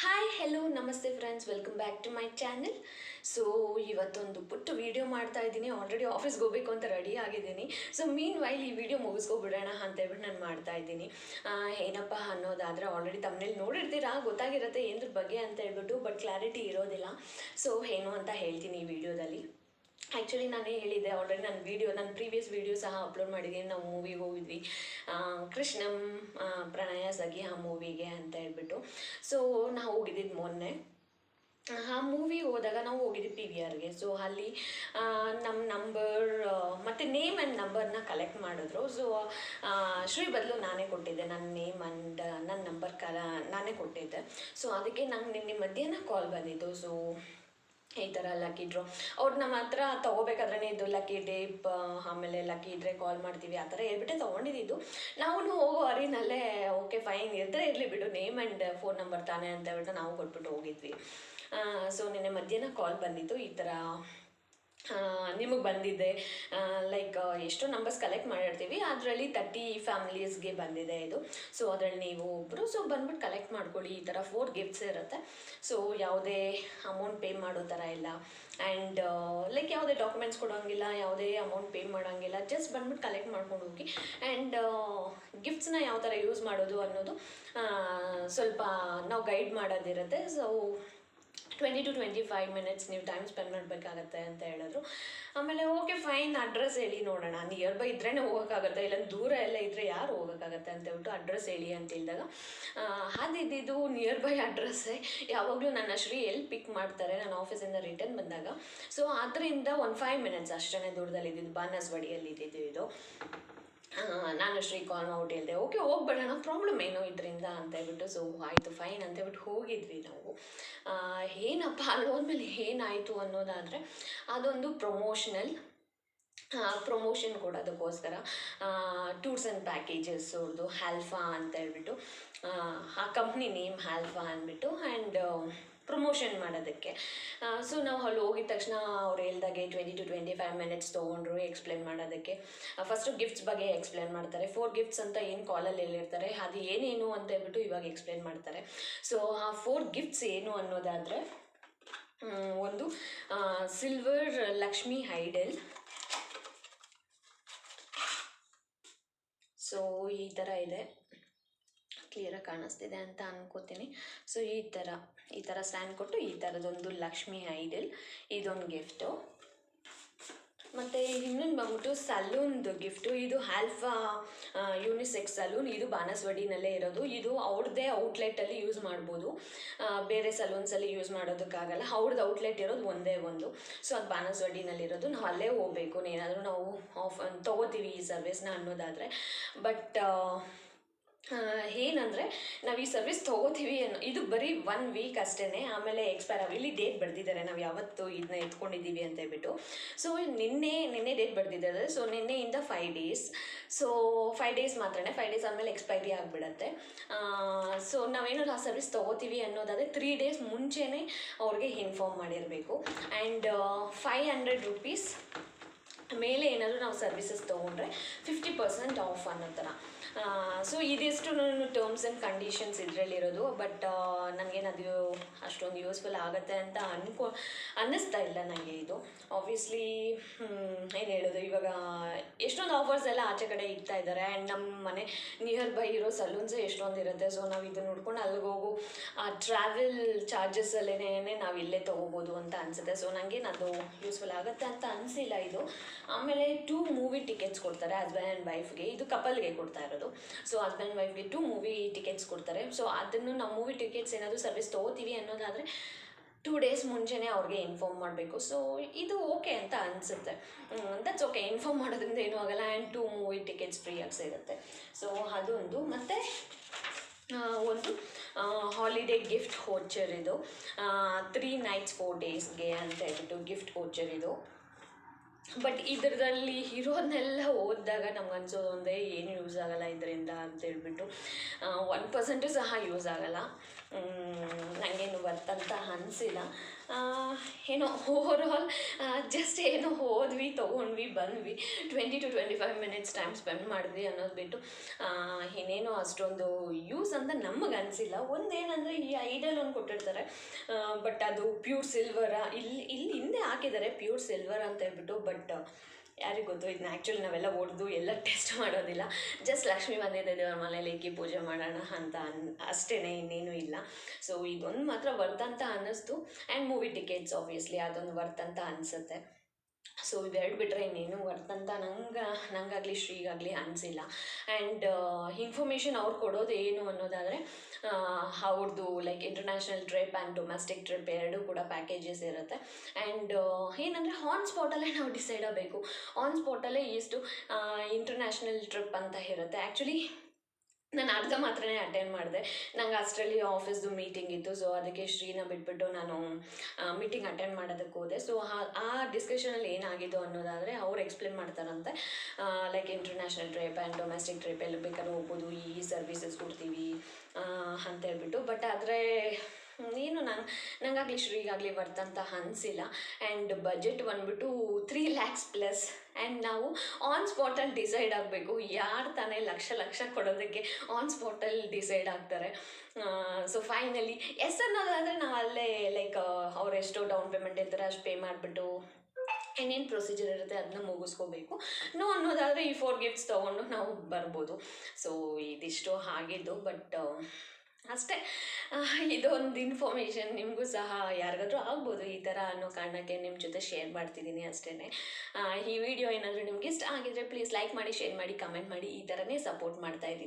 Hi hello ನಮಸ್ತೆ friends welcome back to my channel so ಇವತ್ತೊಂದು ಪುಟ್ಟು ವೀಡಿಯೋ ಮಾಡ್ತಾ ಇದ್ದೀನಿ. ಆಲ್ರೆಡಿ ಆಫೀಸ್ಗೆ ಹೋಗಬೇಕು ಅಂತ ರೆಡಿ ಆಗಿದ್ದೀನಿ. ಸೊ ಮೀನ್ ವೈಲ್ ಈ ವಿಡಿಯೋ ಮುಗಿಸ್ಕೊಬಿಡೋಣ ಅಂತ ಹೇಳ್ಬಿಟ್ಟು ನಾನು ಮಾಡ್ತಾ ಇದ್ದೀನಿ. ಏನಪ್ಪ ಅನ್ನೋದಾದರೆ ಆಲ್ರೆಡಿ ತಮ್ಮನೇಲಿ ನೋಡಿರ್ತೀರಾ? ಗೊತ್ತಾಗಿರುತ್ತೆ ಏನ್ರ ಬಗ್ಗೆ ಅಂತ ಹೇಳ್ಬಿಟ್ಟು ಬಟ್ ಕ್ಲಾರಿಟಿ ಇರೋದಿಲ್ಲ. ಸೊ ಏನು ಅಂತ ಹೇಳ್ತೀನಿ ಈ ವಿಡಿಯೋದಲ್ಲಿ ಆ್ಯಕ್ಚುಲಿ ನಾನೇ ಹೇಳಿದ್ದೆ ಆಲ್ರೆಡಿ ನನ್ನ ವೀಡಿಯೋ ನನ್ನ ಪ್ರೀವಿಯಸ್ ವೀಡಿಯೋ ಸಹ ಅಪ್ಲೋಡ್ ಮಾಡಿದ್ದೀನಿ. ನಾವು ಮೂವಿಗೆ ಹೋಗಿದ್ವಿ. ಕೃಷ್ಣಂ ಪ್ರಣಯ ಸಗಿ ಆ ಮೂವಿಗೆ ಅಂತ ಹೇಳ್ಬಿಟ್ಟು. ಸೊ ನಾವು ಹೋಗಿದ್ದಿದ್ದು ಮೊನ್ನೆ. ಆ ಮೂವಿ ಹೋದಾಗ ನಾವು ಹೋಗಿದ್ವಿ ಪಿ ವಿ ಆರ್ಗೆ ಸೊ ಅಲ್ಲಿ ನಮ್ಮ ನಂಬರ್ ಮತ್ತು ನೇಮ್ ಆ್ಯಂಡ್ ನಂಬರ್ನ ಕಲೆಕ್ಟ್ ಮಾಡಿದ್ರು. ಸೊ ಶ್ರೀ ಬದಲು ನಾನೇ ಕೊಟ್ಟಿದ್ದೆ. ನನ್ನ ನೇಮ್ ಆ್ಯಂಡ್ ನನ್ನ ನಂಬರ್ ಕಲ, ನಾನೇ ಕೊಟ್ಟಿದ್ದೆ. ಸೊ ಅದಕ್ಕೆ ನಂಗೆ ನಿನ್ನೆ ಮಧ್ಯಾಹ್ನ ಕಾಲ್ ಬಂದಿತ್ತು. ಸೊ ಈ ಥರ ಲಕ್ಕಿ ಡ್ರಾ. ಅವ್ರು ನಮ್ಮ ಹತ್ರ ತೊಗೋಬೇಕಾದ್ರೆ ಇದು ಲಕ್ಕಿ ಡೇಪ್ ಆಮೇಲೆ ಲಕ್ಕಿ ಇದ್ರೆ ಕಾಲ್ ಮಾಡ್ತೀವಿ, ಆ ಥರ ಹೇಳ್ಬಿಟ್ಟೆ ತೊಗೊಂಡಿದ್ದು ನಾವು ಹೋಗೋ ಅರಿನಲ್ಲೇ ಓಕೆ ಫೈನ್ ಇದ್ದರೆ ಇರಲಿ ಬಿಡು ನೇಮ್ ಆ್ಯಂಡ್ ಫೋನ್ ನಂಬರ್ ತಾನೇ ಅಂತ ಹೇಳ್ಬಿಟ್ಟು ನಾವು ಕೊಟ್ಬಿಟ್ಟು ಹೋಗಿದ್ವಿ. ಸೊ ನಿನ್ನೆ ಮಧ್ಯಾಹ್ನ ಕಾಲ್ ಬಂದಿತ್ತು, ಈ ಥರ ನಿಮಗೆ ಬಂದಿದೆ ಲೈಕ್ ಎಷ್ಟೋ ನಂಬರ್ಸ್ ಕಲೆಕ್ಟ್ ಮಾಡಿರ್ತೀವಿ, ಅದರಲ್ಲಿ ತರ್ಟಿ ಫ್ಯಾಮಿಲೀಸ್ಗೆ ಬಂದಿದೆ ಇದು. ಸೊ ಅದರಲ್ಲಿ ನೀವು ಒಬ್ಬರು ಸೊ ಬಂದ್ಬಿಟ್ಟು ಕಲೆಕ್ಟ್ ಮಾಡ್ಕೊಳ್ಳಿ, ಈ ಥರ ಫೋರ್ ಗಿಫ್ಟ್ಸ್ ಇರುತ್ತೆ. ಸೊ ಯಾವುದೇ ಅಮೌಂಟ್ ಪೇ ಮಾಡೋ ಥರ ಇಲ್ಲ. ಆ್ಯಂಡ್ ಲೈಕ್ ಯಾವುದೇ ಡಾಕ್ಯುಮೆಂಟ್ಸ್ ಕೊಡೋಂಗಿಲ್ಲ, ಯಾವುದೇ ಅಮೌಂಟ್ ಪೇ ಮಾಡೋಂಗಿಲ್ಲ ಜಸ್ಟ್ ಬಂದ್ಬಿಟ್ಟು ಕಲೆಕ್ಟ್ ಮಾಡ್ಕೊಂಡು ಹೋಗಿ. ಆ್ಯಂಡ್ ಗಿಫ್ಟ್ಸ್ನ ಯಾವ ಥರ ಯೂಸ್ ಮಾಡೋದು ಅನ್ನೋದು ಸ್ವಲ್ಪ ನಾವು guide ಮಾಡೋದಿರುತ್ತೆ. So twenty to twenty five minutes ನೀವು ಟೈಮ್ ಸ್ಪೆಂಡ್ ಮಾಡಬೇಕಾಗತ್ತೆ ಅಂತ ಹೇಳಿದ್ರು. ಆಮೇಲೆ ಓಕೆ ಫೈನ್ ಅಡ್ರೆಸ್ ಹೇಳಿ ನೋಡೋಣ. ನಿಯರ್ ಬೈ ಇದ್ರೇ ಹೋಗೋಕ್ಕಾಗತ್ತೆ ಇಲ್ಲ ದೂರ ಎಲ್ಲ ಇದ್ದರೆ ಯಾರು ಹೋಗೋಕ್ಕಾಗತ್ತೆ ಅಂತ ಹೇಳ್ಬಿಟ್ಟು ಅಡ್ರೆಸ್ ಹೇಳಿ ಅಂತ ಹೇಳಿದಾಗ ಅದಿದ್ದು ನಿಯರ್ ಬೈ ಅಡ್ರೆಸ್ಸೇ ಯಾವಾಗಲೂ ನನ್ನ ಶ್ರೀ ಎಲ್ಲಿ ಪಿಕ್ ಮಾಡ್ತಾರೆ ನಾನು ಆಫೀಸಿಂದ ರಿಟರ್ನ್ ಬಂದಾಗ. ಸೊ ಅದರಿಂದ ಒಂದು ಫೈವ್ ಮಿನಿಟ್ಸ್ ಅಷ್ಟೇ ದೂರದಲ್ಲಿ ಇದ್ದಿದ್ದು ಬಾನಸ್ವಾಡಿಯಲ್ಲಿ ಇದ್ದಿದ್ದು ಇದು. ನಾನು ಶ್ರೀ ಕಾಲ್ ಮಾಡ್ಬಿಟ್ಟು ಹೇಳಿದೆ ಓಕೆ ಹೋಗ್ಬೇಡೋಣ ಪ್ರಾಬ್ಲಮ್ ಏನೋ ಇದರಿಂದ ಅಂತ ಹೇಳ್ಬಿಟ್ಟು ಸೊ ಆಯಿತು ಫೈನ್ ಅಂತ ಹೇಳ್ಬಿಟ್ಟು ಹೋಗಿದ್ವಿ ನಾವು. ಏನಪ್ಪ ಅಲ್ಲಿ ಹೋದ್ಮೇಲೆ ಏನಾಯಿತು ಅನ್ನೋದಾದರೆ, ಅದೊಂದು ಪ್ರಮೋಷನಲ್ ಪ್ರಮೋಷನ್ ಕೊಡೋದಕ್ಕೋಸ್ಕರ ಟೂರ್ಸ್ ಆ್ಯಂಡ್ ಪ್ಯಾಕೇಜಸ್ ಅವ್ರದ್ದು ಹ್ಯಾಲ್ಫಾ ಅಂತ ಹೇಳ್ಬಿಟ್ಟು, ಆ ಕಂಪ್ನಿ ನೇಮ್ ಹ್ಯಾಲ್ಫಾ ಅಂದ್ಬಿಟ್ಟು ಆ್ಯಂಡ್ ಪ್ರಮೋಷನ್ ಮಾಡೋದಕ್ಕೆ. ಸೊ ನಾವು ಅಲ್ಲಿ ಹೋಗಿದ ತಕ್ಷಣ ಅವ್ರು ಹೇಳ್ದಾಗೆ twenty to twenty five minutes ತೊಗೊಂಡ್ರು ಎಕ್ಸ್ಪ್ಲೇನ್ ಮಾಡೋದಕ್ಕೆ. ಫಸ್ಟು ಗಿಫ್ಟ್ಸ್ ಬಗ್ಗೆ ಎಕ್ಸ್ಪ್ಲೇನ್ ಮಾಡ್ತಾರೆ. ಫೋರ್ ಗಿಫ್ಟ್ಸ್ ಅಂತ ಏನು ಕಾಲಲ್ಲಿ ಹೇಳಿರ್ತಾರೆ. ಅದು ಏನೇನು ಅಂತ ಹೇಳ್ಬಿಟ್ಟು ಇವಾಗ ಎಕ್ಸ್ಪ್ಲೇನ್ ಮಾಡ್ತಾರೆ. ಸೊ ಆ ಫೋರ್ ಗಿಫ್ಟ್ಸ್ ಏನು ಅನ್ನೋದಾದರೆ ಒಂದು ಸಿಲ್ವರ್ ಲಕ್ಷ್ಮಿ ಐಡಲ್ ಸೊ ಈ ಥರ ಇದೆ. ಕ್ಲಿಯರಾಗಿ ಕಾಣಿಸ್ತಿದೆ ಅಂತ ಅನ್ಕೋತೀನಿ. ಸೊ ಈ ಥರ ಈ ಥರ ಸ್ಟ್ಯಾಂಡ್ ಕೊಟ್ಟು ಈ ಥರದೊಂದು ಲಕ್ಷ್ಮಿ ಐಡಲ್ ಇದೊಂದು ಗಿಫ್ಟು ಮತ್ತು ಇನ್ನೊಂದು ಬಂದ್ಬಿಟ್ಟು ಸಲೂನ್ದು ಗಿಫ್ಟು ಇದು ಆಲ್ಫಾ ಯೂನಿಸೆಕ್ಸ್ ಸಲೂನ್ ಇದು ಬಾನಸ್ವಡಿನಲ್ಲೇ ಇರೋದು. ಇದು ಅವ್ರದ್ದೇ ಔಟ್ಲೆಟಲ್ಲಿ ಯೂಸ್ ಮಾಡ್ಬೋದು. ಬೇರೆ ಸಲೂನ್ಸಲ್ಲಿ ಯೂಸ್ ಮಾಡೋದಕ್ಕಾಗಲ್ಲ. ಅವ್ರದ್ದು ಔಟ್ಲೆಟ್ ಇರೋದು ಒಂದೇ ಒಂದು. ಸೊ ಅದು ಬಾನಸ್ವಡಿನಲ್ಲಿರೋದು ನಾವು ಅಲ್ಲೇ ಹೋಗ್ಬೇಕು. ಏನಾದರೂ ನಾವು ಆಫ್ ತೊಗೋತೀವಿ ಈ ಸರ್ವಿಸ್ನ ಅನ್ನೋದಾದರೆ. ಬಟ್ ಏನಂದರೆ ನಾವು ಈ ಸರ್ವಿಸ್ ತೊಗೋತೀವಿ ಅನ್ನೋ ಇದು ಬರೀ ಒನ್ ವೀಕ್ ಅಷ್ಟೇ ಆಮೇಲೆ ಎಕ್ಸ್ಪೈರ್ ಆಗಿ ಇಲ್ಲಿ ಡೇಟ್ ಬರೆದಿದ್ದಾರೆ ನಾವು ಯಾವತ್ತು ಇದನ್ನ ಎತ್ಕೊಂಡಿದ್ದೀವಿ ಅಂತ ಹೇಳ್ಬಿಟ್ಟು. ಸೊ ನಿನ್ನೆ ನಿನ್ನೆ ಡೇಟ್ ಬರೆದಿದ್ದಾರೆ ಸೊ ನಿನ್ನೆಯಿಂದ five days so five days ಮಾತ್ರನೇ. ಫೈವ್ ಡೇಸ್ ಆದಮೇಲೆ ಎಕ್ಸ್ಪೈರಿ ಆಗಿಬಿಡತ್ತೆ. ಸೊ ನಾವೇನು ಆ ಸರ್ವಿಸ್ ತೊಗೋತೀವಿ ಅನ್ನೋದಾದರೆ ತ್ರೀ ಡೇಸ್ ಮುಂಚೆನೇ ಅವ್ರಿಗೆ ಇನ್ಫಾರ್ಮ್ ಮಾಡಿರಬೇಕು. ಆ್ಯಂಡ್ ಫೈವ್ ಹಂಡ್ರೆಡ್ ರುಪೀಸ್ ಮೇಲೆ ಏನಾದರೂ ನಾವು ಸರ್ವಿಸಸ್ ತೊಗೊಂಡ್ರೆ ಫಿಫ್ಟಿ ಪರ್ಸೆಂಟ್ ಆಫ್ ಅನ್ನೋ ಥರ ಸೊ ಇದಿಷ್ಟು ಟರ್ಮ್ಸ್ ಆ್ಯಂಡ್ ಕಂಡೀಷನ್ಸ್ ಇದರಲ್ಲಿರೋದು ಬಟ್ ನನಗೇನದು ಅಷ್ಟೊಂದು ಯೂಸ್ಫುಲ್ ಆಗುತ್ತೆ ಅಂತ ಅನ್ಕೊ, ಅನ್ನಿಸ್ತಾ ಇಲ್ಲ ನನಗೆ ಇದು. ಆಬ್ವಿಯಸ್ಲಿ ಏನು ಹೇಳೋದು, ಇವಾಗ ಎಷ್ಟೊಂದು ಆಫರ್ಸ್ ಎಲ್ಲ ಆಚೆ ಕಡೆ ಇಡ್ತಾ ಇದ್ದಾರೆ ಆ್ಯಂಡ್ ನಮ್ಮ ಮನೆ ನಿಯರ್ ಬೈ ಇರೋ ಸಲೂನ್ಸ್ ಎಷ್ಟೊಂದು ಇರುತ್ತೆ. ಸೊ ನಾವು ಇದನ್ನ ನೋಡ್ಕೊಂಡು ಅಲ್ಲಿಗೆ ಹೋಗು, ಆ ಟ್ರಾವೆಲ್ ಚಾರ್ಜಸ್ಸಲ್ಲೇ ನಾವು ಇಲ್ಲೇ ತೊಗೋಬೋದು ಅಂತ ಅನಿಸುತ್ತೆ. ಸೊ ನನಗೇನು ಅದು ಯೂಸ್ಫುಲ್ ಆಗುತ್ತೆ ಅಂತ ಅನಿಸಿಲ್ಲ ಇದು. ಆಮೇಲೆ ಟೂ ಮೂವಿ ಟಿಕೆಟ್ಸ್ ಕೊಡ್ತಾರೆ ಹಸ್ಬೆಂಡ್ ಆ್ಯಂಡ್ ವೈಫ್ಗೆ ಇದು ಕಪಲ್ಗೆ ಕೊಡ್ತಾ ಇರೋದು. ಸೊ ಹಸ್ಬೆಂಡ್ ವೈಫ್ಗೆ ಟೂ ಮೂವಿ ಟಿಕೆಟ್ಸ್ ಕೊಡ್ತಾರೆ. ಸೊ ಅದನ್ನು ನಾವು ಮೂವಿ ಟಿಕೆಟ್ಸ್ ಏನಾದರೂ ಸರ್ವಿಸ್ ತೊಗೋತೀವಿ ಅನ್ನೋದಾದರೆ ಟೂ ಡೇಸ್ ಮುಂಚೆನೇ ಅವ್ರಿಗೆ ಇನ್ಫಾರ್ಮ್ ಮಾಡಬೇಕು. ಸೊ ಇದು ಓಕೆ ಅಂತ ಅನಿಸುತ್ತೆ. ದಟ್ಸ್ ಓಕೆ ಇನ್ಫಾರ್ಮ್ ಮಾಡೋದ್ರಿಂದ ಏನೂ ಆಗಲ್ಲ. ಆ್ಯಂಡ್ ಟೂ ಮೂವಿ ಟಿಕೆಟ್ಸ್ ಫ್ರೀಯಾಗಿ ಸಿಗುತ್ತೆ. ಸೊ ಅದೊಂದು ಮತ್ತು ಒಂದು ಹಾಲಿಡೇ ಗಿಫ್ಟ್ ಹೋಚರ್ ಇದು. ತ್ರೀ ನೈಟ್ಸ್ ಫೋರ್ ಡೇಸ್ಗೆ ಅಂತ ಹೇಳ್ಬಿಟ್ಟು ಗಿಫ್ಟ್ ಹೋಚರ್ ಇದು. ಬಟ್ ಇದರಲ್ಲಿ ಇರೋದನ್ನೆಲ್ಲ ಓದಿದಾಗ ನಮ್ಗೆ ಅನ್ಸೋದು ಒಂದೇ, ಏನು ಯೂಸ್ ಆಗಲ್ಲ ಇದರಿಂದ ಅಂತ ಹೇಳ್ಬಿಟ್ಟು ಒನ್ ಪರ್ಸೆಂಟು ಸಹ ಯೂಸ್ ಆಗಲ್ಲ. ನನಗೇನು ಬರ್ತಂತ ಅನಿಸಿಲ್ಲ. ಏನೋ ಓವರ್ ಆಲ್ ಜಸ್ಟ್ ಏನೋ ಹೋದ್ವಿ ತೊಗೊಂಡ್ವಿ, ಬಂದ್ವಿ. Twenty to twenty five minutes time spend ಮಾಡಿದ್ವಿ ಅನ್ನೋದು ಬಿಟ್ಟು ಏನೇನೋ ಅಷ್ಟೊಂದು ಯೂಸ್ ಅಂತ ನಮಗೆ ಅನಿಸಿಲ್ಲ. ಒಂದೇನಂದರೆ ಈ ಐಡಲ್ ಒಂದು ಕೊಟ್ಟಿರ್ತಾರೆ. ಬಟ್ ಅದು ಪ್ಯೂರ್ ಸಿಲ್ವರ ಇಲ್ಲಿ ಇಲ್ಲಿ ಹಿಂದೆ ಹಾಕಿದ್ದಾರೆ ಪ್ಯೂರ್ ಸಿಲ್ವರ್ ಅಂತ ಹೇಳ್ಬಿಟ್ಟು ಬಟ್ ಯಾರಿಗೆ ಗೊತ್ತು ಇದನ್ನ ಆ್ಯಕ್ಚುಲಿ ನಾವೆಲ್ಲ ಹೊಡೆದು ಎಲ್ಲ ಟೆಸ್ಟ್ ಮಾಡೋದಿಲ್ಲ. ಜಸ್ಟ್ ಲಕ್ಷ್ಮಿ ಬಂದಿದೆ ದೇವ್ರ ಮನೇಲಿ ಇಕ್ಕಿ ಪೂಜೆ ಮಾಡೋಣ ಅಂತ ಅನ್ ಅಷ್ಟೇ ಇನ್ನೇನು ಇಲ್ಲ. ಸೊ ಇದೊಂದು ಮಾತ್ರ ವರ್ತ್ ಅಂತ ಅನ್ನಿಸ್ತು. ಆ್ಯಂಡ್ ಮೂವಿ ಟಿಕೆಟ್ಸ್ ಆಬ್ವಿಯಸ್ಲಿ ಅದೊಂದು ವರ್ತ್ ಅಂತ ಅನಿಸುತ್ತೆ. ಸೊ ಇವೆರಡು ಬಿಟ್ಟರೆ ಇನ್ನೇನು ವರ್ತ್ ಅಂತ ನಂಗೆ, ನಂಗಾಗಲಿ ಶ್ರೀಗಾಗಲಿ ಅನಿಸಿಲ್ಲ. ಆ್ಯಂಡ್ ಇನ್ಫಾರ್ಮೇಷನ್ ಅವ್ರು ಕೊಡೋದು ಏನು ಅನ್ನೋದಾದರೆ ಅವ್ರದ್ದು like international trip and domestic trip ಎರಡೂ ಕೂಡ ಪ್ಯಾಕೇಜಸ್ ಇರುತ್ತೆ. ಆ್ಯಂಡ್ ಏನಂದರೆ ಆನ್ ಸ್ಪಾಟಲ್ಲೇ ನಾವು ಡಿಸೈಡ್ ಆಗಬೇಕು. ಆನ್ ಸ್ಪಾಟಲ್ಲೇ ಎಷ್ಟು ಇಂಟರ್ನ್ಯಾಷನಲ್ ಟ್ರಿಪ್ ಅಂತ ಇರುತ್ತೆ. ಆ್ಯಕ್ಚುಲಿ ನಾನು ಅರ್ಧ ಮಾತ್ರನೇ ಅಟೆಂಡ್ ಮಾಡಿದೆ. ನಂಗೆ ಅಷ್ಟರಲ್ಲಿ ಆಫೀಸ್ದು ಮೀಟಿಂಗ್ ಇತ್ತು. ಸೊ ಅದಕ್ಕೆ ಶ್ರೀನ ಬಿಟ್ಬಿಟ್ಟು ನಾನು ಮೀಟಿಂಗ್ ಅಟೆಂಡ್ ಮಾಡೋದಕ್ಕೆ ಹೋದೆ. ಸೊ ಆ ಡಿಸ್ಕಷನಲ್ಲಿ ಏನಾಗಿದ್ದು ಅನ್ನೋದಾದರೆ ಅವ್ರು ಎಕ್ಸ್ಪ್ಲೇನ್ ಮಾಡ್ತಾರಂತೆ. Like international trip and domestic trip ಎಲ್ಲಿ ಬೇಕಾದ್ರೂ ಹೋಗ್ಬೋದು. ಈ ಸರ್ವಿಸಸ್ ಕೊಡ್ತೀವಿ ಅಂತ ಹೇಳ್ಬಿಟ್ಟು. ಬಟ್ ಆದರೆ ಏನು ನಂಗೆ ನನಗಾಗಲಿ ಶ್ರೀಗಾಗಲಿ ವರ್ತ್ ಅಂತ ಅನಿಸಿಲ್ಲ. ಆ್ಯಂಡ್ ಬಜೆಟ್ ಬಂದ್ಬಿಟ್ಟು ತ್ರೀ ಲ್ಯಾಕ್ಸ್ ಪ್ಲಸ್ ಆ್ಯಂಡ್ ನಾವು ಆನ್ ಸ್ಪಾಟಲ್ಲಿ ಡಿಸೈಡ್ ಆಗಬೇಕು. ಯಾರು ತಾನೇ ಲಕ್ಷ ಲಕ್ಷ ಕೊಡೋದಕ್ಕೆ ಆನ್ ಸ್ಪಾಟಲ್ಲಿ ಡಿಸೈಡ್ ಆಗ್ತಾರೆ. ಸೊ ಫೈನಲಿ ಎಸ್ ಅನ್ನೋದಾದರೆ ನಾವು ಅಲ್ಲೇ ಲೈಕ್ ಅವ್ರು ಎಷ್ಟೋ ಡೌನ್ ಪೇಮೆಂಟ್ ಇರ್ತಾರೆ ಅಷ್ಟು ಪೇ ಮಾಡಿಬಿಟ್ಟು ಏನೇನು ಪ್ರೊಸೀಜರ್ ಇರುತ್ತೆ ಅದನ್ನ ಮುಗಿಸ್ಕೋಬೇಕು. ನೋ ಅನ್ನೋದಾದರೆ ಈ ಫೋರ್ ಗಿಫ್ಟ್ಸ್ ತೊಗೊಂಡು ನಾವು ಬರ್ಬೋದು. ಸೊ ಇದಿಷ್ಟು ಆಗಿದ್ದು ಬಟ್ ಅಷ್ಟೇ. ಇದೊಂದು ಇನ್ಫಾರ್ಮೇಷನ್ ನಿಮಗೂ ಸಹ ಯಾರಿಗಾದ್ರೂ ಆಗ್ಬೋದು ಈ ಥರ ಅನ್ನೋ ಕಾರಣಕ್ಕೆ ನಿಮ್ಮ ಜೊತೆ ಶೇರ್ ಮಾಡ್ತಿದ್ದೀನಿ ಅಷ್ಟೇ ಈ ವಿಡಿಯೋ ಏನಾದರೂ ನಿಮ್ಗೆ ಇಷ್ಟ ಆಗಿದ್ರೆ ಪ್ಲೀಸ್ ಲೈಕ್ ಮಾಡಿ ಶೇರ್ ಮಾಡಿ ಕಮೆಂಟ್ ಮಾಡಿ ಈ ಥರನೇ ಸಪೋರ್ಟ್ ಮಾಡ್ತಾ ಇದ್ದೀನಿ.